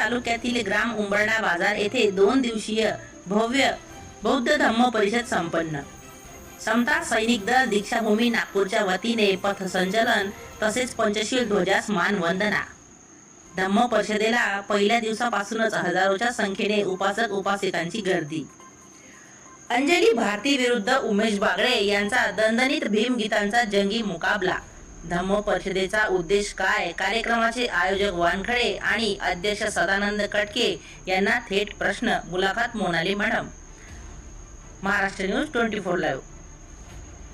तालुक्यातील ग्राम उंबरडा बाजार येथे दोन दिवसीय भव्य बौद्ध धम्म परिषद संपन्न. समता सैनिक दल दीक्षाभूमी नागपूरच्या वतीने पथसंचलन तसेच पंचशील ध्वजास मान वंदना. धम्म परिषदेला पहिल्या दिवसापासूनच हजारोच्या संख्येने उपासक उपासिकांची गर्दी. अंजली भारती विरुद्ध उमेश बागडे यांचा दणदणीत भीमगीतांचा जंगी मुकाबला. धम्म परिषदेचा उद्देश काय? कार्यक्रमाचे आयोजक वानखडे आणि अध्यक्ष सदानंद कटके यांना थेट प्रश्न. मुलाखत Monali madam. Maharashtra news twenty four live.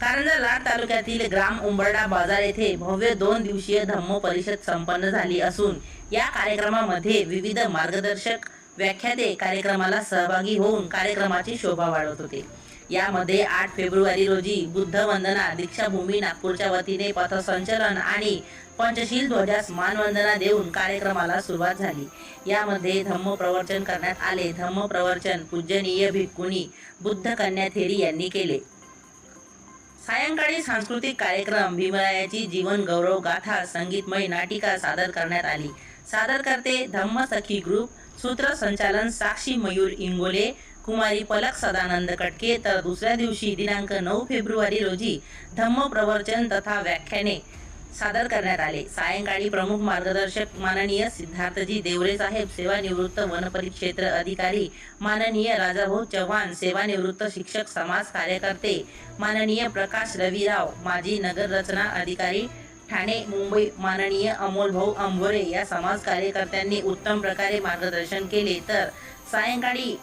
Karanja Lad तालुक्यातील ग्राम उंबरडा बाजार येथे भव्य दोन दिवसीय धम्म परिषद संपन्न झाली असून या कार्यक्रमामध्ये विविध मार्गदर्शक व्याख्याते कार्यक्रमाला सहभागी होऊन कार्यक्रमाची शोभा वाढवत होते. यामध्ये आठ फेब्रुवारी रोजी बुद्ध वंदना दीक्षाभूमी नागपूरच्या वतीने पथसंचलन आणि पंचशील ध्वजास मानवंदना देऊन कार्यक्रमाला सुरुवात झाली. यामध्ये धम्म प्रवचन करण्यात आले. धम्म प्रवचन पूजनीय भिक्कुनी बुद्ध कन्या थेरी यांनी केले. सायंकाळी सांस्कृतिक कार्यक्रम भीमरायाची जीवन गौरव गाथा संगीतमय नाटिका सादर करण्यात आली. सादर करते धम्म सखी ग्रुप सूत्रसंचालन साक्षी मयूर इंगोले कुमारी पलक सदानंद कटके तर दुसऱ्या दिवशी दिनांक नऊ फेब्रुवारी रोजी धम्म प्रवचन तथा व्याख्याने सादर करण्यात आले. सायंकाळी प्रमुख मार्गदर्शक माननीय सिद्धार्थजी देवरे साहेब सेवानिवृत्त वनपरिक्षेत्र अधिकारी माननीय राजाभाऊ चव्हाण सेवानिवृत्त शिक्षक समाज कार्यकर्ते माननीय प्रकाश रविराव माजी नगर रचना अधिकारी ठाणे मुंबई माननीय अमोल भाऊ अंभोरे या समाज कार्यकर्त्यांनी उत्तम प्रकारे मार्गदर्शन केले. तर सायंकाळी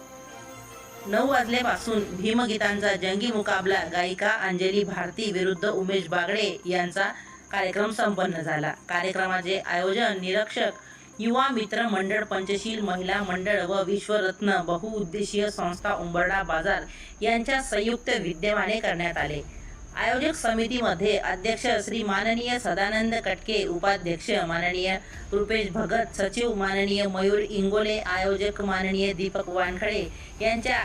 नऊ वाजल्यापासून भीमगीतांचा जंगी मुकाबला गायिका अंजली भारती विरुद्ध उमेश बागडे यांचा कार्यक्रम संपन्न झाला. कार्यक्रमाचे आयोजन निरीक्षक युवा मित्र मंडळ पंचशील महिला मंडळ व विश्वरत्न बहुउद्देशीय संस्था उंबरडा बाजार यांच्या संयुक्त विद्यमाने करण्यात आले. आयोजक समितीमध्ये अध्यक्ष श्री माननीय सदानंद कटके उपाध्यक्ष माननीय रुपेश भगत सचिव माननीय मयूर इंगोले आयोजक माननीय दीपक वानखडे यांच्या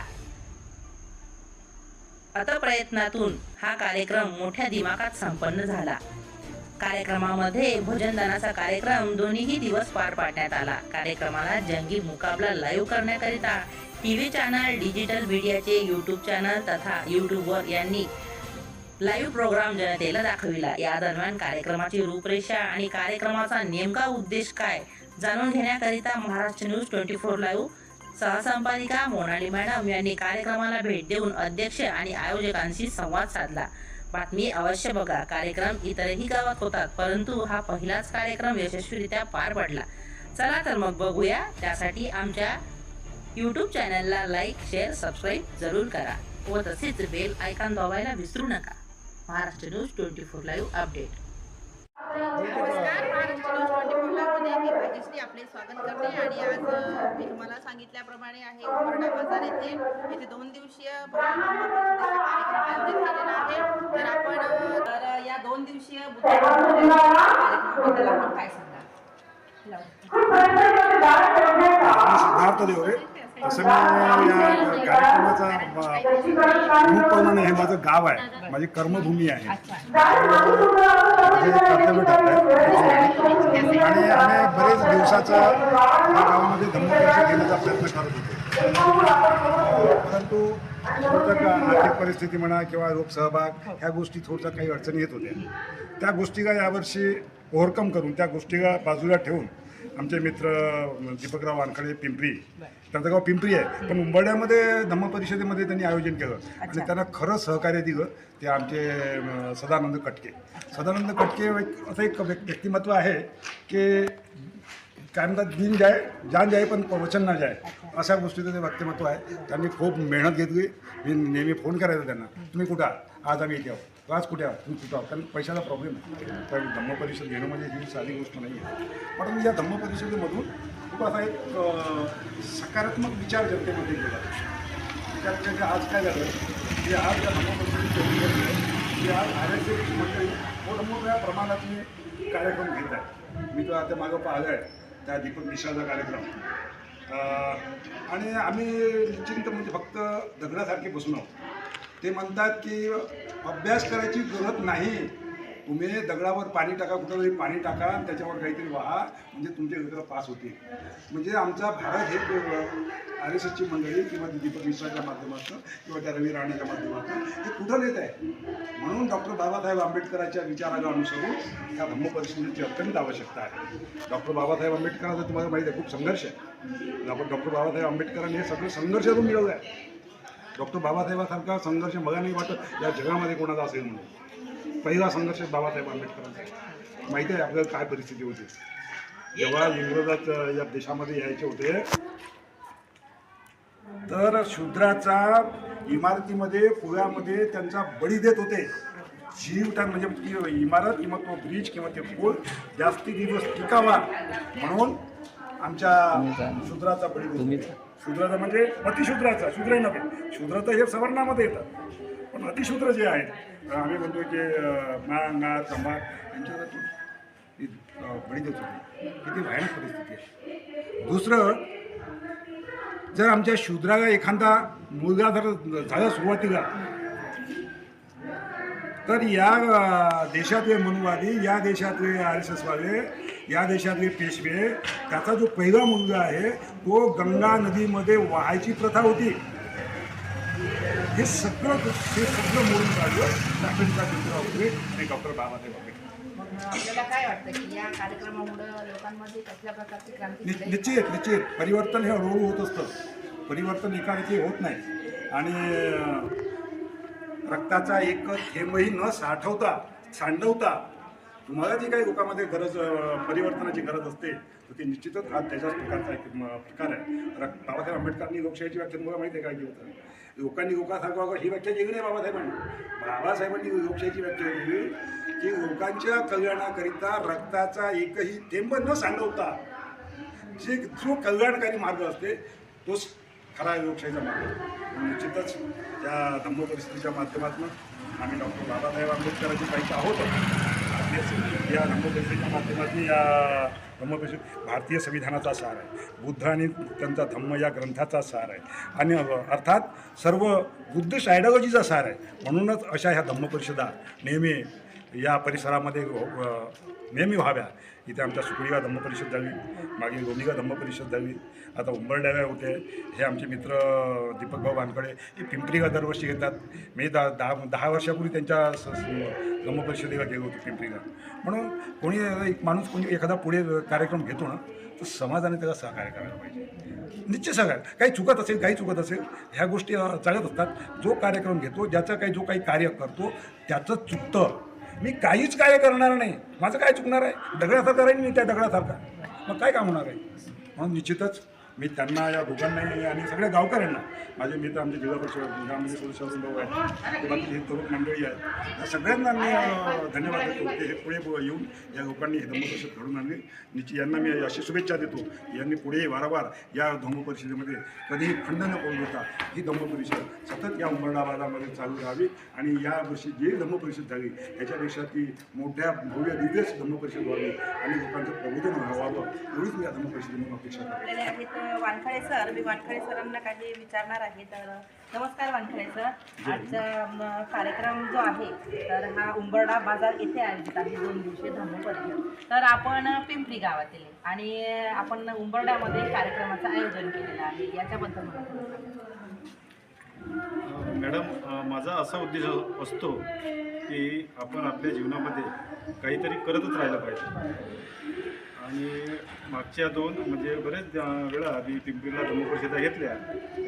अतप्रयत्नातून हा कार्यक्रम मोठ्या दिमाखात संपन्न झाला. कार्यक्रमामध्ये भोजनदानाचा कार्यक्रम दोन्हीही दिवस पार पाडण्यात आला. कार्यक्रमाला जंगी मुकाबला लाईव्ह करण्याकरिता टीव्ही चॅनल डिजिटल मीडियाचे युट्यूब चॅनल तथा युट्यूबवर यांनी लाईव्ह प्रोग्राम जनतेला दाखविला. या दरम्यान कार्यक्रमाची रूपरेषा आणि कार्यक्रमाचा नेमका उद्देश काय? जाणून घेण्याकरिता Maharashtra news twenty four live. सहसंपादिका Monali madam यांनी कार्यक्रमाला भेट देऊन अध्यक्ष आणि आयोजकांशी संवाद साधला. बातमी अवश्य बघा. कार्यक्रम इतरही गावात होतात परंतु हा पहिलाच कार्यक्रम यशस्वीरित्या पार पडला. चला तर मग बघूया. त्यासाठी आमच्या यूट्यूब चॅनलला लाईक शेअर सबस्क्राईब जरूर करा. व तसेच बेल आयकॉन दाबायला विसरू नका. Maharashtra news twenty four live update. नमस्कार महाराष्ट्र न्यूज ट्वेंटी फोरमध्ये मी भाग्यश्री आपले स्वागत करते आणि आज मी तुम्हाला सांगितल्याप्रमाणे आहे उमरडा बाजार येथे येथे दोन दिवसीय कार्यक्रम आयोजित केलेला आहे. तर आपण तर या दोन दिवसीय बुद्ध कार्यक्रमाबद्दल आपण काय सांगा मी सिद्धार्थ देवरे तसं मी या कार्यक्रमाचा प्रमुखपणाने हे माझं गाव आहे. माझी कर्मभूमी आहे. माझे कर्तव्य ठरलं आणि आम्ही बरेच दिवसाचा या गावामध्ये धम्मपरिषद घेण्याचा प्रयत्न करत होतो. परंतु थोडंसं का आर्थिक परिस्थिती म्हणा किंवा लोकसहभाग ह्या गोष्टी थोडंसं काही अडचणी येत होत्या. त्या गोष्टीला यावर्षी ओव्हरकम करून त्या गोष्टीला बाजूला ठेवून आमचे मित्र दीपकराव वानखडे पिंपरी त्यांचं गाव पिंपरी आहे. पण उंबरड्यामध्ये धम्म परिषदेमध्ये त्यांनी आयोजन केलं. आणि त्यांना खरं सहकार्य दिलं ते आमचे सदानंद कटके. सदानंद कटके असं एक व्यक्- व्यक्तिमत्व आहे की काय म्हणतात दिन जाय जान जाय पण वचन ना जाय. अशा गोष्टीचं ते व्यक्तिमत्व आहे. त्यांनी खूप मेहनत घेतली. मी नेहमी फोन करायचा त्यांना. तुम्ही कुठं? आज आम्ही इथे आहोत. राज कुठे आहात? तुम्ही कुठं आहात? कारण पैशाचा प्रॉब्लेम आहे. तर धम्म परिषद घेणं म्हणजे ही साधी गोष्ट नाही आहे. परंतु या धम्म परिषदेमधून खूप असा एक सकारात्मक विचार जनतेमध्ये गेला त्याच्यामध्ये आज काय झालं की आज या धम्म परिषदेची की आज आर एस एस मंडळी मोठमोठ्या प्रमाणातले कार्यक्रम घेत आहे मी तो आता मागं पाहिलं आहे त्या दीपक मिश्राचा कार्यक्रम. आणि आम्ही निश्चिंत म्हणजे फक्त दगडासारखे बसून आहोत. ते म्हणतात की अभ्यास करायची गरज नाही. तुम्ही दगडावर पाणी टाका कुठं तरी पाणी टाका आणि त्याच्यावर काहीतरी वाहा म्हणजे तुमचे इकडं पास होते. म्हणजे आमचा भारत हे आर एस एसची मंडळी किंवा दीपक मिश्राच्या माध्यमातून किंवा त्या रवी राणेच्या माध्यमातून हे कुठं नेत आहे. म्हणून डॉक्टर बाबासाहेब आंबेडकरांच्या विचाराला अनुसरून या धम्म परिस्थितीची अत्यंत आवश्यकता आहे. डॉक्टर बाबासाहेब आंबेडकरांचा तुम्हाला माहिती आहे खूप संघर्ष आहे. आपण डॉक्टर बाबासाहेब आंबेडकरांनी हे सगळं संघर्षातून मिळवलं आहे डॉक्टर बाबासाहेबासारखा संघर्ष मला नाही वाटत या जगामध्ये कोणाचा असेल म्हणून. पहिला संघर्ष बाबासाहेब आंबेडकरांचा. माहिती आहे आपल्याला काय परिस्थिती होती? जेव्हा इंग्रजात या देशामध्ये यायचे होते तर शूद्राचा इमारतीमध्ये पुण्यामध्ये त्यांचा बळी देत होते. जीवटान म्हणजे ती इमारत किंवा तो ब्रिज किंवा ते पूल जास्ती दिवस टिकावा म्हणून आमच्या शूद्राचा बळी देत होते. शूद्राचा म्हणजे अतिशूद्राचा शूद्र नव्हे. शूद्र तर हे सवर्णामध्ये येतात पण अतिशूद्र जे आहेत आम्ही म्हणतो की अं, माळ नाळ बळी देत. होती किती भयानक परिस्थिती आहे. दुसरं जर आमच्या शूद्राला एखादा मुलगा जर झाला सुरुवातीला तर या देशातले मनुवादी या देशातले आर एस एसवाले या देशातले पेशवे त्याचा जो पहिला मुलगा आहे तो गंगा नदीमध्ये वाहायची प्रथा होती. हे सगळं हे सगळं मोडून काढलं डॉक्टरचा ज्योतिराव फुले आणि डॉक्टर बाबासाहेब आंबेडकर? निश्चित निश्चित. परिवर्तन हे हळूहळू होत असतं. परिवर्तन एकाएकी होत नाही. आणि रक्ताचा एक थेंबही न साठवता सांडवता तुम्हाला जी काही लोकांमध्ये गरज परिवर्तनाची गरज असते तर ती निश्चितच हा त्याच्याच प्रकारचा एक प्रकार आहे. रक्त बाबासाहेब आंबेडकरांनी लोकशाहीची व्याख्या तुम्हाला माहिती आहे काय केलं होतं. लोकांनी लोकांसारखं ही व्याख्या केली नाही बाबासाहेबांनी. बाबासाहेबांनी लोकशाहीची व्याख्या केली की लोकांच्या कल्याणाकरिता रक्ताचा एकही थेंब न सांडवता जे जो कल्याणकारी मार्ग असते तोच खरा लोकशाहीचा मार्ग निश्चितच या धम्म परिस्थितीच्या माध्यमातून आम्ही डॉक्टर बाबासाहेब आंबेडकरांची काही आहोत. या धम्म माध्यमातून या धम्म भारतीय संविधानाचा सार आहे. बुद्ध आणि त्यांचा धम्म या ग्रंथाचा सार आहे. आणि अर्थात सर्व बुद्ध शायडॉलॉजीचा सार आहे. म्हणूनच अशा ह्या धम्म परिषदा नेहमी या परिसरामध्ये नेहमी व्हाव्या. इथे आमच्या सुकळीगा धम्म परिषद झाली मागे लोणीगा धम्म परिषद झाली आता उंबरड्याला होते. हे आमचे मित्र दीपकभाऊ भानकडे हे पिंपरीगा दरवर्षी घेतात. मी दहा दहा दहा वर्षापूर्वी त्यांच्या स- स- धम्म परिषदेला गेलो होतो पिंपरीगा म्हणून कोणी एक माणूस कोणी एखादा पुढे कार्यक्रम घेतो ना तर समाजाने त्याला सहकार्य करायला पाहिजे. निश्चित सहकार्य. काही चुकत असेल काही चुकत असेल ह्या गोष्टी चालत असतात. जो कार्यक्रम घेतो ज्याचं काही जो काही कार्य करतो त्याचं चुकतं. मी काहीच कार्य करणार नाही. माझं काय चुकणार आहे? दगडासारखा राहील मी त्या दगडासारखा. मग काय काम होणार आहे? म्हणून निश्चितच मी त्यांना या दोघांनाही आणि सगळ्या गावकऱ्यांना माझे मित्र आमचे जिल्हा परिषद ग्रामपंचायत सदस्य अरुण भाऊ आहे बाकी ही तरुण मंडळी आहे या सगळ्यांना मी धन्यवाद देतो की हे पुढे येऊन या लोकांनी हे धम्म परिषद घडून आणली. निश्चित यांना मी अशी शुभेच्छा देतो यांनी पुढे वारंवार या धम्म परिषदेमध्ये कधीही खंड न करून देता ही धम्म परिषद सतत या उमरणाबादामध्ये चालू राहावी आणि या वर्षी जी धम्म परिषद झाली त्याच्यापेक्षा ती मोठ्या भव्य दिव्यच धम्म परिषद व्हावी आणि लोकांचं प्रबोधन व्हावं एवढीच मी या धम्म परिषदेमधून अपेक्षा करतो. वानखडे सर मी वानखडे सरांना काही विचारणार आहे तर नमस्कार वानखडे सर आजचा कार्यक्रम जो आहे तर हा उंबरडा बाजार येथे आयोजित आहे दोन दिवसीय धम्म परिषद तर आपण पिंपरी गावातील. आणि आपण उंबरड्यामध्ये कार्यक्रमाचं आयोजन केलेलं आहे याच्याबद्दल मला. मॅडम माझा असा उद्देश असतो की आपण आपल्या जीवनामध्ये काहीतरी करतच राहिलं पाहिजे आणि मागच्या दोन म्हणजे बरेच वेळा आधी पिंपरीला धर्मपरिषदा घेतल्या.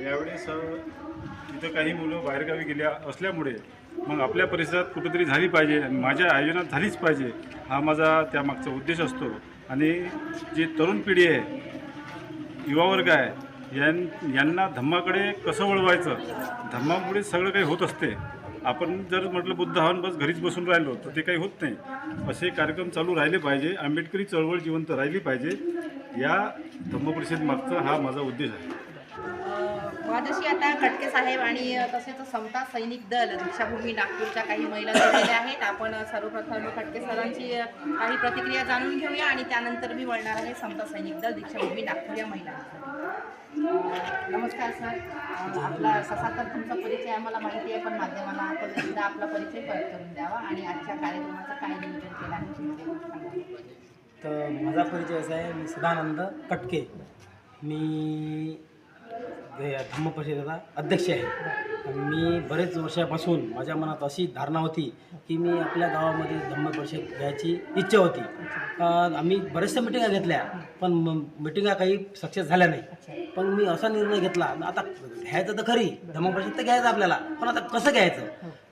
यावेळेस तिथं काही मुलं बाहेरगावी गेल्या असल्यामुळे मग आपल्या परिसरात कुठेतरी झाली पाहिजे आणि माझ्या आयोजनात झालीच पाहिजे हा माझा त्यामागचा उद्देश असतो. आणि जी तरुण पिढी आहे युवावर्ग आहे यां यांना धम्माकडे कसं वळवायचं? धम्मामुळे सगळं काही होत असते. आपण जर म्हटलं बुद्ध हवन बस घरीच बसून राहिलो तर ते काही होत नाही. असे कार्यक्रम चालू राहिले पाहिजे. आंबेडकरी चळवळ जिवंत राहिली पाहिजे. या धम्म मागचा हा माझा उद्देश आहे. माझ्याशी आता खटके साहेब आणि तसेच समता सैनिक दल दीक्षाभूमी नागपूरच्या काही महिला जोडलेल्या आहेत. आपण सर्वप्रथम खटके सरांची काही प्रतिक्रिया जाणून घेऊया आणि त्यानंतर मी वळणार आहे समता सैनिक दल दीक्षाभूमी नागपूर या महिला नमस्कार सर. आपला ससा तर तुमचा परिचय आम्हाला माहिती आहे पण माध्यमाला आपण एकदा आपला परिचय परत करून द्यावा आणि आजच्या कार्यक्रमाचं काय नियोजन केलं आहे तर माझा परिचय असा आहे मी सदानंद कटके. मी धम्म परिषदेचा अध्यक्ष आहे. मी बरेच वर्षापासून माझ्या मनात अशी धारणा होती की मी आपल्या गावामध्ये धम्म परिषद घ्यायची इच्छा होती. आम्ही बऱ्याचशा मिटिंगा घेतल्या पण मिटिंगा काही सक्सेस झाल्या नाही. पण मी असा निर्णय घेतला आता घ्यायचं तर खरी धम्म परिषद तर घ्यायचं आपल्याला पण आता कसं घ्यायचं?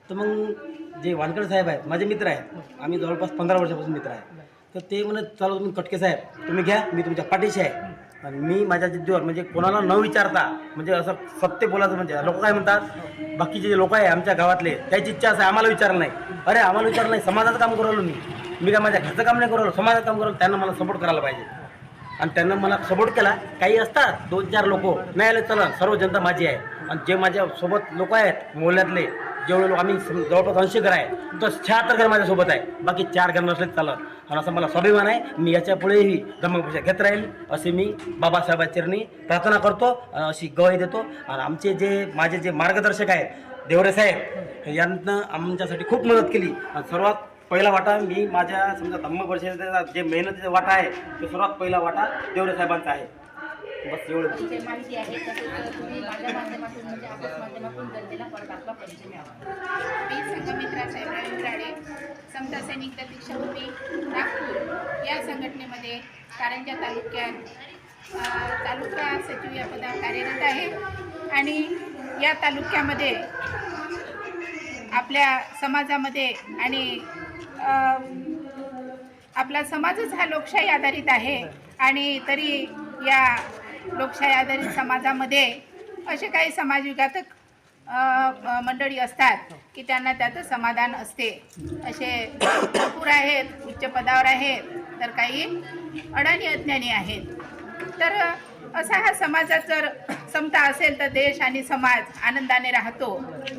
तर मग जे वानकड साहेब आहेत माझे मित्र आहेत आम्ही जवळपास पंधरा वर्षापासून मित्र आहे. तर ते म्हणत चालू तुम्ही कटके साहेब तुम्ही घ्या मी तुमच्या पाठीशी आहे. आणि मी माझ्या जिद्दीवर म्हणजे कोणाला न विचारता म्हणजे असं सत्य बोलायचं म्हणजे लोक काय म्हणतात बाकीचे जे लोक आहे आमच्या गावातले त्याची इच्छा असं आम्हाला विचारलं नाही. अरे आम्हाला विचारलं नाही समाजाचं काम करू मी. मी काय माझ्या घरचं काम नाही करू राहिलो समाजाचं काम करू त्यांना मला सपोर्ट करायला पाहिजे. आणि त्यांना मला सपोर्ट केला काही असतात दोन चार लोक नाही आले चला सर्व जनता माझी आहे. आणि जे माझ्या सोबत लोक आहेत मोहल्ल्यातले जेवढे लोक आम्ही जवळपास ऐंशी घर आहे तर शहात्तर घर माझ्यासोबत आहे. बाकी चार घर नसले चालत. आणि असं मला स्वाभिमान आहे मी याच्यापुढेही पुढेही घेत राहील असे मी बाबासाहेबांच्या प्रार्थना करतो अशी गवाही देतो. आणि आमचे जे माझे जे मार्गदर्शक आहेत देवरे साहेब यांनं आमच्यासाठी खूप मदत केली. आणि सर्वात पहिला वाटा मी माझ्या समजा धम्म परिषदेचा जे मेहनतीचा वाटा आहे तो सर्वात पहिला वाटा देवरे साहेबांचा आहे. बस एवढं तुमची माहिती मी संघमित्रा साहेबराव राळे समता सैनिक दल नागपूर या संघटनेमध्ये कारंजा तालुक्यात तालुका सचिव या पदावर कार्यरत आहे. आणि या तालुक्यामध्ये आपल्या समाजामध्ये आणि आपला समाजच हा लोकशाही आधारित आहे. आणि तरी या लोकशाही आधारित समाजामध्ये असे काही समाजविघातक मंडळी असतात की त्यांना त्याचं समाधान असते. असे भरपूर आहेत उच्च पदावर आहेत तर काही अडाणी अज्ञानी आहेत. तर असा हा समाजात जर समता असेल तर देश आणि समाज आनंदाने राहतो.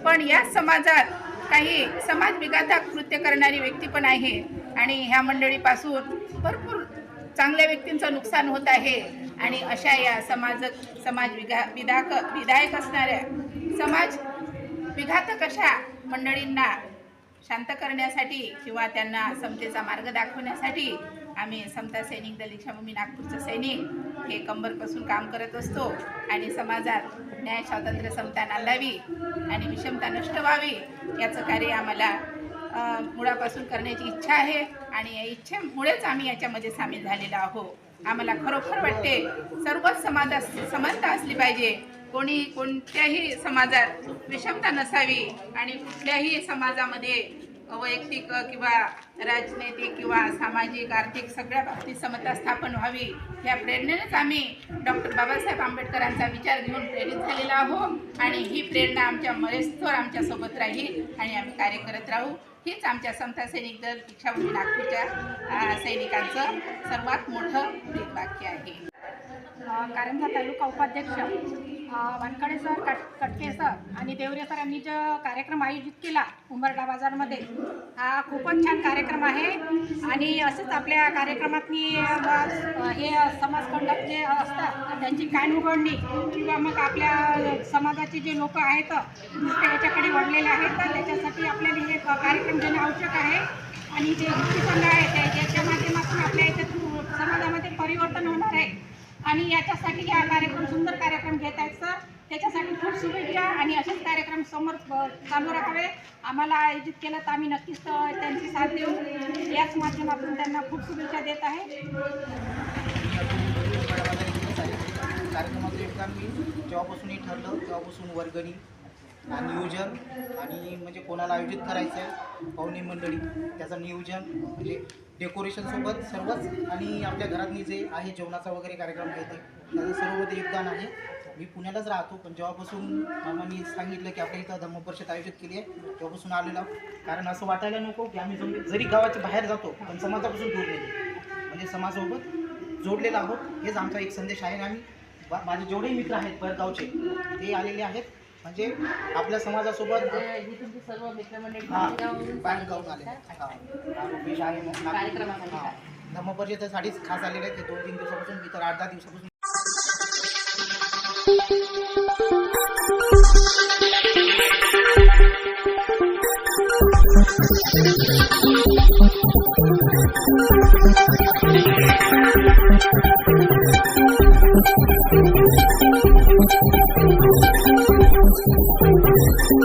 पण या समाजात काही समाज विघातक कृत्य करणारी व्यक्ती पण आहे. आणि ह्या मंडळीपासून भरपूर चांगल्या व्यक्तींचं नुकसान होत आहे. आणि अशा या समाज समाज विघा विधाक विधायक असणाऱ्या समाज विघातक अशा मंडळींना शांत करण्यासाठी किंवा त्यांना समतेचा मार्ग दाखवण्यासाठी आम्ही समता सैनिक दल नागपूरचं सैनिक हे कंबरपासून काम करत असतो आणि समाजात न्याय स्वातंत्र्य समता नांदावी आणि विषमता नष्ट व्हावी याचं कार्य आम्हाला मुळापासून करण्याची इच्छा आहे आणि या इच्छेमुळेच आम्ही याच्यामध्ये सामील झालेलो आहोत आम्हाला खरोखर वाटते सर्वच समाजात समानता असली पाहिजे. कोणी कोणत्याही समाजात विषमता नसावी आणि कुठल्याही समाजामध्ये वैयक्तिक किंवा राजनैतिक किंवा सामाजिक आर्थिक सगळ्या बाबतीत समता स्थापन व्हावी. या प्रेरणेनेच आम्ही डॉक्टर बाबासाहेब आंबेडकरांचा विचार घेऊन प्रेरित झालेला आहोत आणि ही प्रेरणा आमच्या मरेस्तोर आमच्यासोबत राहील आणि आम्ही कार्य करत राहू. हीच आमच्या समता सैनिक दल दीक्षाभूमी नागपूरच्या सैनिकांचं सर्वात मोठं वाक्य आहे. कारंजा तालुका उपाध्यक्ष. वानकडे सर कट कटके सर आणि देवरे सर यांनी जो कार्यक्रम आयोजित केला उंबरडा बाजारमध्ये हा खूपच छान कार्यक्रम आहे. आणि असंच आपल्या कार्यक्रमात मी हे समाजकंडक जे असतात त्यांची कान उघडणी किंवा मग आपल्या समाजाचे जे लोक आहेत नुसते याच्याकडे वळलेले आहेत. तर त्याच्यासाठी आपल्याला हे कार्यक्रम घेणे आवश्यक आहे. आणि जे संघ आहे त्याच्या माध्यमातून आपल्या याच्यात समाजामध्ये परिवर्तन होणार आहे आणि याच्यासाठी हा कार्यक्रम सुंदर कार्यक्रम घेत आहेत सर. त्याच्यासाठी खूप शुभेच्छा आणि असेच कार्यक्रम समोर चालू राहावे आम्हाला आयोजित केलं तर आम्ही नक्कीच त्यांची साथ देऊ. याच माध्यमातून त्यांना खूप शुभेच्छा देत आहे. कार्यक्रमाचं योगदान मी जेव्हापासून ठरलं तेव्हापासून वर्गणी नियोजन आणि म्हणजे कोणाला आयोजित करायचं आहे पाहुणे मंडळी त्याचं नियोजन म्हणजे डेकोरेशनसोबत सर्वच आणि आपल्या घरातनी जे आहे जेवणाचा वगैरे कार्यक्रम घेते त्याचं सर्वमध्ये योगदान आहे. मी पुण्यालाच राहतो पण जेव्हापासून मामांनी सांगितलं की आपल्या इथं धर्मपरिषद आयोजित केली आहे तेव्हापासून आलेलो. आहोत. कारण असं वाटायला नको की आम्ही जरी जरी गावाच्या बाहेर जातो पण समाजापासून दूर नाही म्हणजे समाजासोबत जोडलेलो आहोत हेच आमचा एक संदेश आहे आणि आम्ही माझे जेवढेही मित्र आहेत परगावचे ते आलेले आहेत. म्हणजे आपल्या समाजासोबत धर्म परिषदेसाठीच खास आलेले आहेत ते दोन तीन दिवसापासून मी तर आठ दहा दिवसापासून.